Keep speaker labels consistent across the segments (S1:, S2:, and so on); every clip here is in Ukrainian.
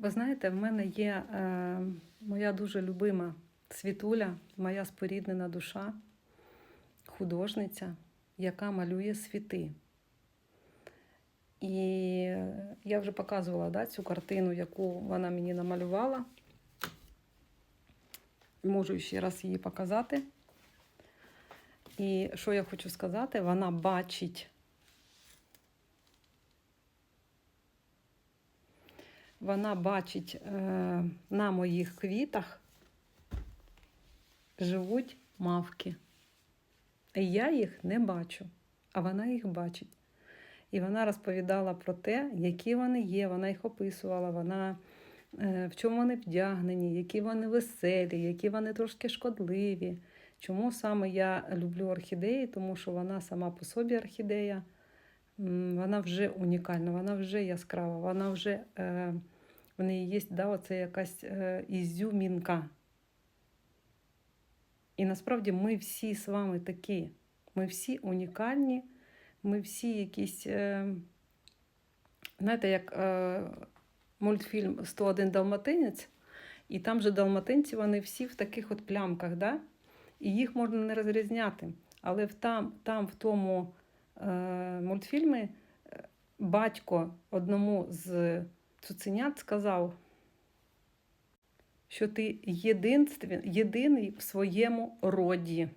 S1: Ви знаєте, в мене є е, моя дуже любима світуля, моя споріднена душа, художниця, яка малює світи. І я вже показувала да, цю картину, яку вона мені намалювала. Можу ще раз її показати. І що я хочу сказати, вона бачить. Вона бачить е, на моїх квітах живуть мавки. І я їх не бачу, а вона їх бачить. І вона розповідала про те, які вони є, вона їх описувала, вона е, в чому вони вдягнені, які вони веселі, які вони трошки шкодливі. Чому саме я люблю орхідеї? Тому що вона сама по собі орхідея, вона вже унікальна, вона вже яскрава, вона вже е, в неї є да, оце якась е, ізюмінка. І насправді ми всі з вами такі. Ми всі унікальні, ми всі якісь, е, знаєте, як е, мультфільм 101 Далматинець, і там же далматинці, вони всі в таких от плямках, да? і їх можна не розрізняти. Але в там, там в тому е, мультфільмі е, батько одному з цуценят сказав, що ти єдиний в своєму роді.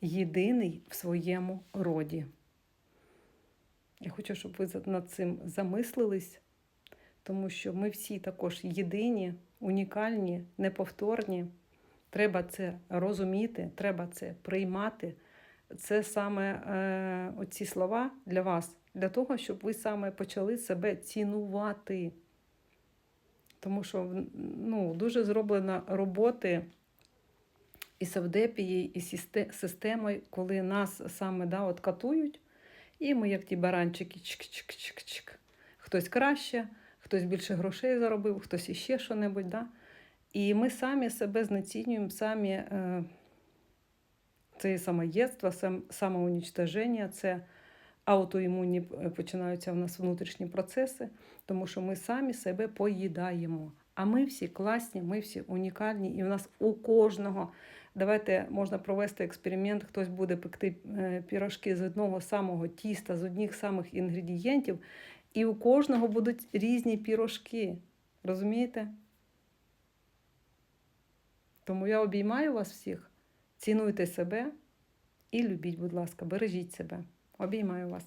S1: Єдиний в своєму роді. Я хочу, щоб ви над цим замислились, тому що ми всі також єдині, унікальні, неповторні. Треба це розуміти, треба це приймати. Це саме е, оці слова для вас, для того, щоб ви саме почали себе цінувати. Тому що ну, дуже зроблено роботи і Савдепією, і системою, коли нас саме да, от катують, і ми, як ті баранчики, чик-чик-чик-чик. Хтось краще, хтось більше грошей заробив, хтось іще що-небудь. Да? І ми самі себе знецінюємо, самі е, це і самоєдство, сам, це аутоімунні е, починаються в нас внутрішні процеси, тому що ми самі себе поїдаємо. А ми всі класні, ми всі унікальні, і в нас у кожного. Давайте можна провести експеримент, хтось буде пекти е, пірожки з одного самого тіста, з одних самих інгредієнтів, і у кожного будуть різні пірожки. Розумієте? Тому я обіймаю вас всіх, цінуйте себе і любіть, будь ласка, бережіть себе. Обіймаю вас.